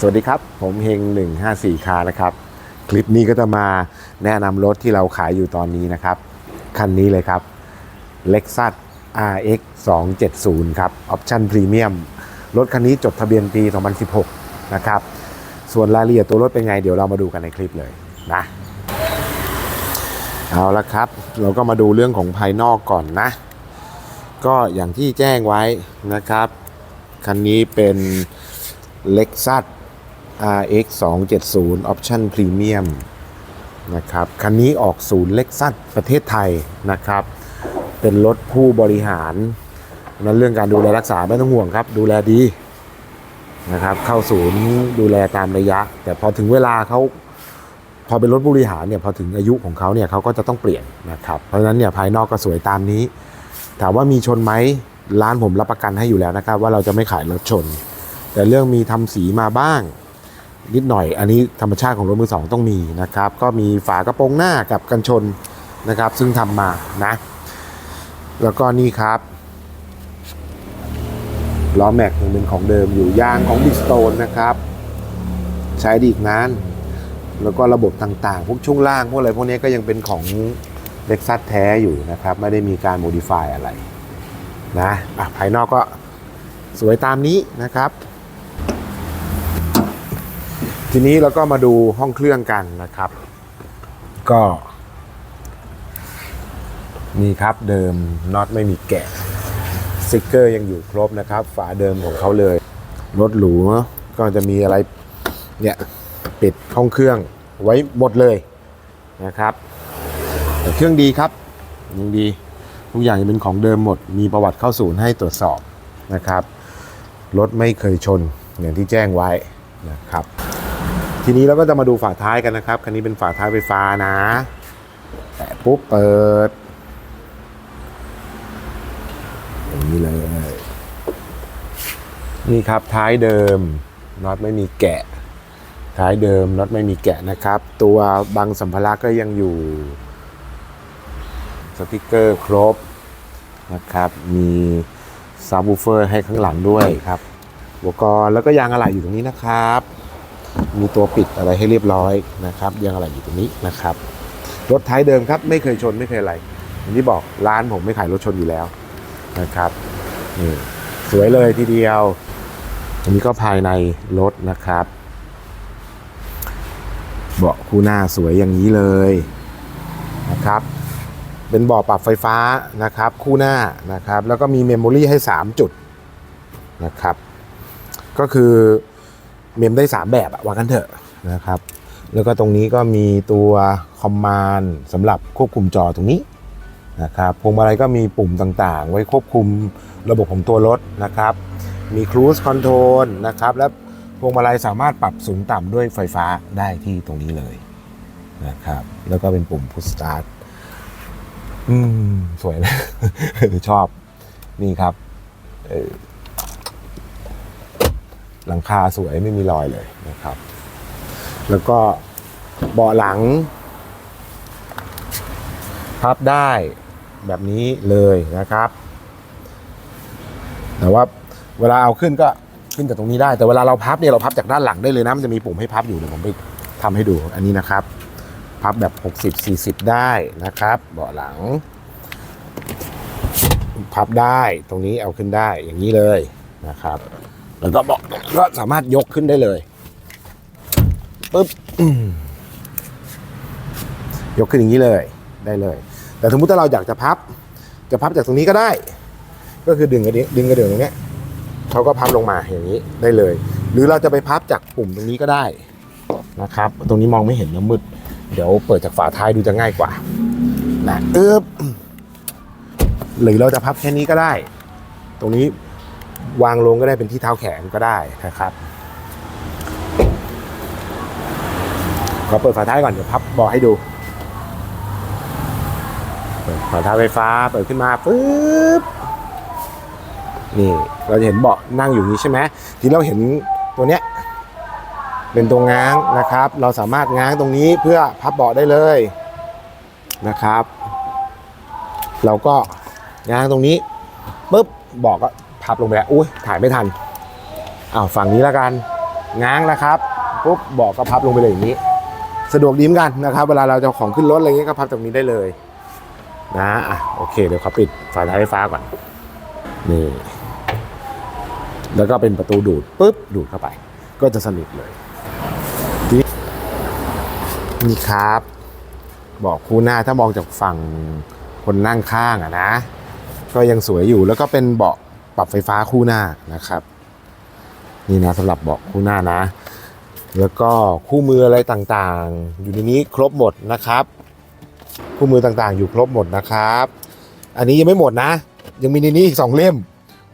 สวัสดีครับ ผมเฮง 154 คานะครับ คลิปนี้ก็จะมาแนะนำรถที่เราขายอยู่ตอนนี้นะครับ คันนี้เลยครับ Lexus RX 270 ครับ ออปชั่นพรีเมียม รถคันนี้จดทะเบียนปี 2016 นะครับ ส่วนรายละเอียดตัวรถเป็นไง เดี๋ยวเรามาดูกันในคลิปเลยนะ เอาละครับ เราก็มาดูเรื่องของภายนอกก่อนนะ ก็อย่างที่แจ้งไว้นะครับ คันนี้เป็น Lexus RX 270 Option Premium นะครับ คันนี้ออกศูนย์ Lexus ประเทศไทยนะครับ เป็นรถผู้บริหารนั้นเรื่องการดูแลรักษาไม่ต้องห่วงครับ ดูแลดีนะครับ เข้าศูนย์ดูแลตามระยะ แต่พอถึงเวลาเขาพอเป็นรถผู้บริหารเนี่ยพอถึงอายุของเขาเนี่ยเขาก็จะต้องเปลี่ยนนะครับ เพราะฉะนั้นเนี่ยภายนอกก็สวยตามนี้ ถามว่ามีชนไหมร้านผมรับประกันให้อยู่แล้วนะครับ ว่าเราจะไม่ขายรถชน แต่เรื่องมีทำสีมาบ้าง นิดหน่อย อันนี้ธรรมชาติของรถมือสองต้องมีนะครับ ก็มีฝากระโปรงหน้ากับกันชนนะครับ ซึ่งทำมานะ แล้วก็นี่ครับล้อแม็กยังเป็นของเดิมอยู่ยางของบิสโตนนะครับ ใช้ดีอีกนานแล้วก็ระบบต่างๆ พวกช่วงล่าง พวกอะไรพวกนี้ก็ยังเป็นของเล็กซัสแท้อยู่นะครับ ไม่ได้มีการโมดิฟายอะไรนะะภายนอกก็สวยตามนี้นะครับ ทีนี้เราก็มาดูห้องเครื่องกันนะครับ ก็นี่ครับเดิมน็อตไม่มีแกะสติกเกอร์ยังอยู่ครบนะครับ ฝาเดิมของเขาเลยรถหรูก็จะมีอะไรเนี่ยปิดห้องเครื่องไว้หมดเลยนะครับแต่เครื่องดีครับยังดีทุกอย่างเป็นของเดิมหมด มีประวัติเข้าศูนย์ให้ตรวจสอบนะครับรถไม่เคยชนอย่างที่แจ้งไว้นะครับ ทีนี้เราก็จะมาดูฝาท้ายกันนะครับคันนี้เป็นฝาท้ายไฟฟ้านะแตะปุ๊บเปิดอย่างนี้เลย นี่ครับท้ายเดิมน็อตไม่มีแกะ ท้ายเดิมน็อตไม่มีแกะนะครับ ตัวบังสัมภาระก็ยังอยู่ สติกเกอร์ครบนะครับ มีซับวูเฟอร์ให้ข้างหลังด้วยครับอุปกรณ์แล้วก็ยางอะไหล่อยู่ตรงนี้นะครับ มีตัวปิดอะไรให้เรียบร้อยนะครับยางอะไหล่อยู่ตรงนี้นะครับ รถท้ายเดิมครับ ไม่เคยชนไม่เคยอะไรอย่างที่บอกร้านผมไม่ขายรถชนอยู่แล้วนะครับนี่สวยเลยทีเดียว อันนี้ก็ภายในรถนะครับ เบาะคู่หน้าสวยอย่างนี้เลยนะครับ เป็นเบาะปรับไฟฟ้านะครับ คู่หน้านะครับ แล้วก็มีเมมโมรี่ให้ 3 จุดนะครับ ก็คือ เมมได้ 3 แบบอะว่ากันเถอะนะครับ แล้วก็ตรงนี้ก็มีตัวคอมมานด์สำหรับควบคุมจอตรงนี้นะครับพวงมาลัยก็มีปุ่มต่างๆ ไว้ควบคุมระบบของตัวรถนะครับ มี Cruise Control นะครับ และพวงมาลัยสามารถปรับสูงต่ำด้วยไฟฟ้าได้ที่ตรงนี้เลยนะครับ แล้วก็เป็นปุ่ม Push Start อืม สวยนะชอบ นี่ครับ เออ หลังคาสวยไม่มีรอยเลยนะครับ แล้วก็เบาะหลัง พับได้แบบนี้เลยนะครับ แต่ว่าเวลาเอาขึ้นก็ขึ้นจากตรงนี้ได้ แต่เวลาเราพับเนี่ยเราพับจากด้านหลังได้เลยนะ มันจะมีปุ่มให้พับอยู่เดี๋ยวผมไปทำให้ดูอันนี้นะครับ พับแบบ 60 40 ได้นะครับ เบาะหลัง พับได้ตรงนี้เอาขึ้นได้อย่างนี้เลยนะครับ แล้วก็บาะก็สามารถยกขึ้นได้เลยปึ๊บยกขึ้นอย่างนี้เลยได้เลย แต่สมมติถ้าเราอยากจะพับ จะพับจากตรงนี้ก็ได้ ก็คือดึงกระดิ่งดึงกระเดื่องตรงนี้เขาก็พับลงมาอย่างนี้ได้เลย หรือเราจะไปพับจากปุ่มตรงนี้ก็ได้นะครับ ตรงนี้มองไม่เห็นแล้วมืด เดี๋ยวเปิดจากฝาท้ายดูจะง่ายกว่านะเอ๊บหรือเราจะพับแค่นี้ก็ได้ ตรงนี้ วางลงก็ได้เป็นที่เท้าแขนก็ได้นะครับขอเปิดฝาท้ายก่อนเดี๋ยวพับเบอกให้ดูเปิดฝาท้ายไฟฟ้าเปิดขึ้นมาปึ๊บนี่เราจะเห็นเบาะนั่งอยู่นี้ใช่ไหมทีเราเห็นตัวเนี้ยเป็นตัวง้างนะครับ เราสามารถง้างตรงนี้เพื่อพับเบาะได้เลยนะครับ เราก็ง้างตรงนี้ปุ๊บเบาะก็ พับลงไปแล้วอุ้ยถ่ายไม่ทันอ้าวฝั่งนี้แล้วกันง้างแล้วครับปุ๊บเบอกก็พับลงไปเลยอย่างนี้ สะดวกดีเหมือนกันนะครับ เวลาเราจะเอาของขึ้นรถอะไรเงี้ยก็พับตรงนี้ได้เลยนะอะโอเคเดี๋ยวเขาปิดฝาท้ายไฟฟ้าก่อนนี่แล้วก็เป็นประตูดูดปุ๊บดูดเข้าไป ก็จะสนิทเลยนี้นี่ครับ บอกคู่หน้าถ้ามองจากฝั่งคนนั่งข้างอะนะ ก็ยังสวยอยู่แล้วก็เป็นเบาะ ปรับไฟฟ้าคู่หน้านะครับ นี่นะสำหรับเบาะคู่หน้านะ แล้วก็คู่มืออะไรต่างๆ อยู่ในนี้ครบหมดนะครับ คู่มือต่างๆ อยู่ครบหมดนะครับ อันนี้ยังไม่หมดนะ ยังมีในนี้อีกสองเล่ม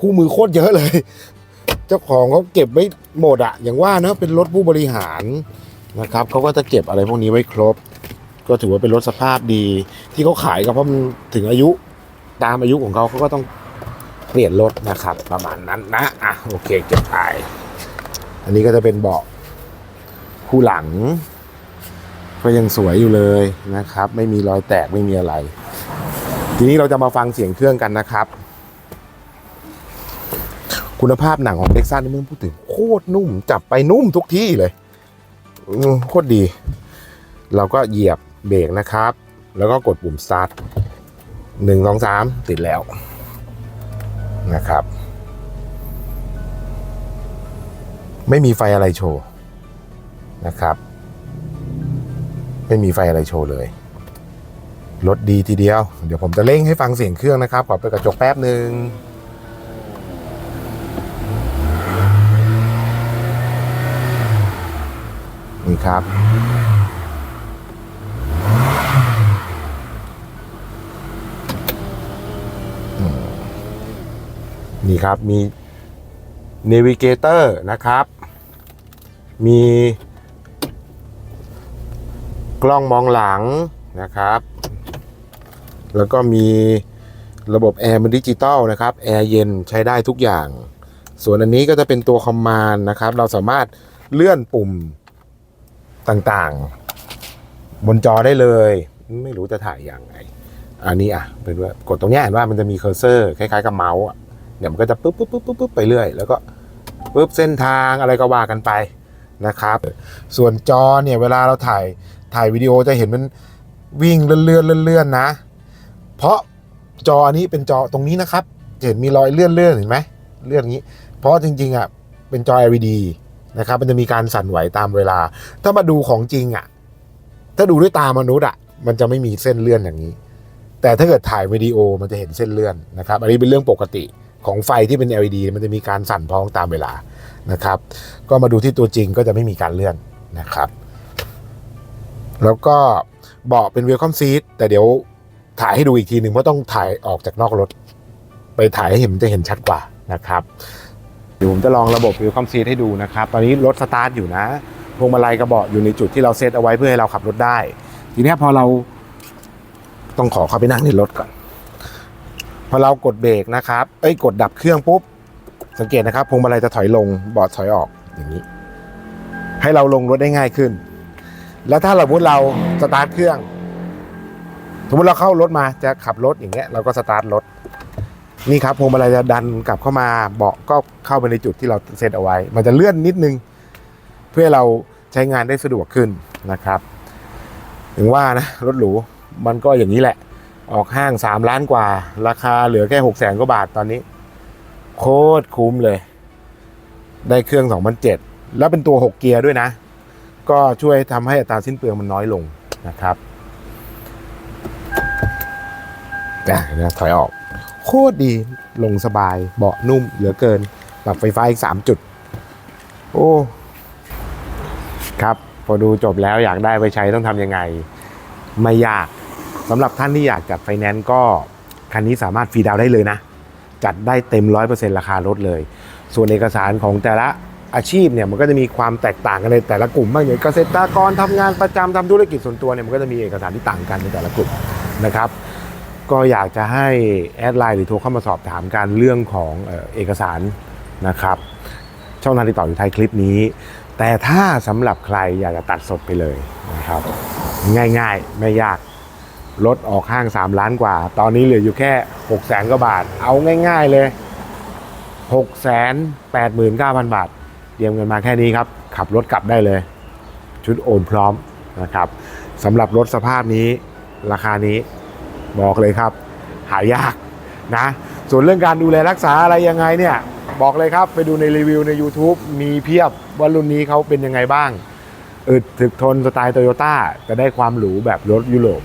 คู่มือโคตรเยอะเลย เจ้าของเขาเก็บไว้หมดอะอย่างว่าเนอะเป็นรถผู้บริหารนะครับเขาก็จะเก็บอะไรพวกนี้ไว้ครบ ก็ถือว่าเป็นรถสภาพดี ที่เขาขายก็เพราะมันถึงอายุตามอายุของเขาเขาก็ต้อง เปลี่ยนรถนะครับ ประมาณนั้นนะอะโอเคเก็บไป อันนี้ก็จะเป็นเบาะคู่หลัง ก็ยังสวยอยู่เลยนะครับ ไม่มีรอยแตกไม่มีอะไร ทีนี้เราจะมาฟังเสียงเครื่องกันนะครับ คุณภาพหนังของเล็กซัสนี่ไม่ต้องพูดถึงโคตรนุ่ม จับไปนุ่มทุกที่เลยโคตรดี เราก็เหยียบเบรกนะครับ แล้วก็กดปุ่มสตาร์ทหนึ่งสองสามติดแล้ว นะครับ ไม่มีไฟอะไรโชว์นะครับ ไม่มีไฟอะไรโชว์เลยรถดีทีเดียว เดี๋ยวผมจะเร่งให้ฟังเสียงเครื่องนะครับ ขอเปิดกระจกแป๊บหนึ่งนี่ครับ นี่ครับมี Navigator นะครับ มีกล้องมองหลังนะครับ แล้วก็มีระบบแอร์มันดิจิตอลนะครับ แอร์เย็นใช้ได้ทุกอย่าง ส่วนอันนี้ก็จะเป็นตัวคอมมานด์นะครับ เราสามารถเลื่อนปุ่มต่างๆ บนจอได้เลย ไม่รู้จะถ่ายอย่างไง อันนี้อะเป็นว่ากดตรงนี้เห็นว่ามันจะมีเคอร์เซอร์ คล้ายๆกับเมาส์อะ เดี๋ยวมันก็จะปุ๊บปุ๊บปุ๊บปุ๊บปุ๊บไปเรื่อย แล้วก็ปุ๊บเส้นทางอะไรก็ว่ากันไปนะครับ ส่วนจอเนี่ยเวลาเราถ่ายถ่ายวิดีโอจะเห็นมันวิ่งเลื่อนๆเลื่อนๆนะ เพราะจออันนี้เป็นจอตรงนี้นะครับเห็นมีรอยเลื่อนเลื่อนเห็นไหมเลื่อนอย่างนี้ เพราะจริงๆอะเป็นจอ LED นะครับมันจะมีการสั่นไหวตามเวลา ถ้ามาดูของจริงอะถ้าดูด้วยตามนุษย์อะมันจะไม่มีเส้นเลื่อนอย่างนี้ แต่ถ้าเกิดถ่ายวิดีโอมันจะเห็นเส้นเลื่อนนะครับ อันนี้เป็นเรื่องปกติ ของไฟที่เป็น LED มันจะมีการสั่นพ้องตามเวลานะครับ ก็มาดูที่ตัวจริงก็จะไม่มีการเลื่อนนะครับ แล้วก็เบาะเป็นเวลคัมซีทแต่เดี๋ยวถ่ายให้ดูอีกทีหนึ่งเพราะต้องถ่ายออกจากนอกรถ ไปถ่ายให้เห็นมันจะเห็นชัดกว่านะครับเดี๋ยวผมจะลองระบบวิวคัมซีทให้ดูนะครับ ตอนนี้รถสตาร์ทอยู่นะพวงมาลัยกระบอกอยู่ในจุดที่เราเซตเอาไว้เพื่อให้เราขับรถได้ ทีนี้พอเราต้องขอเข้าไปนั่งในรถก่อน พอเรากดเบรกนะครับ เอ้ยกดดับเครื่องปุ๊บ สังเกตนะครับพวงมาลัยจะถอยลงเบาะถอยออกอย่างนี้ ให้เราลงรถได้ง่ายขึ้น แล้วถ้าเราพูดเราสตาร์ทเครื่องสมมติเราเข้ารถมาจะขับรถอย่างเงี้ยเราก็สตาร์ทรถนี่ครับพวงมาลัยจะดันกลับเข้ามาเบาะก็เข้าไปในจุดที่เราเซตเอาไว้ มันจะเลื่อนนิดนึง เพื่อเราใช้งานได้สะดวกขึ้นนะครับ ถึงว่านะรถหรูมันก็อย่างนี้แหละ ออกห้าง3ล้านกว่า ราคาเหลือแค่6 0แสนกว่าบาทตอนนี้ โคตรคุ้มเลย ได้เครื่อง2007แล้วเป็นตัว6เกียร์ด้วยนะ ก็ช่วยทำให้อัตราสิ้นเปลืองมันน้อยลงนะครับอะถอยออก โคตรดีลงสบายเบาะนุ่มเหลือเกินปรับไฟฟ้าอีก 3 จุด โอ้ ครับ พอดูจบแล้วอยากได้ไปใช้ต้องทำยังไง ไม่ยาก สำหรับท่านที่อยากจัดไฟแนนซ์ก็คันนี้สามารถฟรีดาวน์ได้เลยนะ จัดได้เต็ม 100%ราคารถเลย ส่วนเอกสารของแต่ละอาชีพเนี่ยมันก็จะมีความแตกต่างกันในแต่ละกลุ่มบ้างอย่างเกษตรกรทำงานประจำทำธุรกิจส่วนตัวเนี่ยมันก็จะมีเอกสารที่ต่างกันในแต่ละกลุ่มนะครับ ก็อยากจะให้แอดไลน์หรือโทรเข้ามาสอบถามกันเรื่องของเอกสารนะครับ ช่องทางติดต่ออยู่ท้ายคลิปนี้ แต่ถ้าสำหรับใครอยากจะตัดสดไปเลยนะครับ ง่าย ๆ ไม่ยาก รถออกห้าง 3 ล้านกว่า ตอนนี้เหลืออยู่แค่6แสนกว่าบาท เอาง่าย ๆเลย6 8 9 0 0 0 บาท เตรียมเงินมาแค่นี้ครับ ขับรถกลับได้เลย ชุดโอนพร้อมนะครับสำหรับรถสภาพนี้ราคานี้บอกเลยครับ หายากนะ ส่วนเรื่องการดูแลรักษาอะไรยังไงเนี่ย บอกเลยครับไปดูในรีวิวใน YouTube มีเพียบว่ารุ่นนี้เขาเป็นยังไงบ้างอึดถึกทนสไตล์โตโยต้าจะได้ความหรูแบบรถยุโรป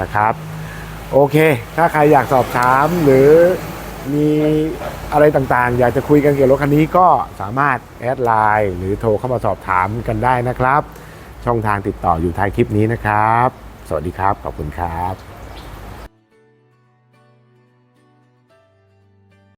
นะครับ โอเค ถ้าใครอยากสอบถามหรือมีอะไรต่างๆ อยากจะคุยกันเกี่ยวกับรถคันนี้ก็สามารถแอดไลน์หรือโทรเข้ามาสอบถามกันได้นะครับ ช่องทางติดต่ออยู่ท้ายคลิปนี้นะครับ สวัสดีครับ ขอบคุณครับ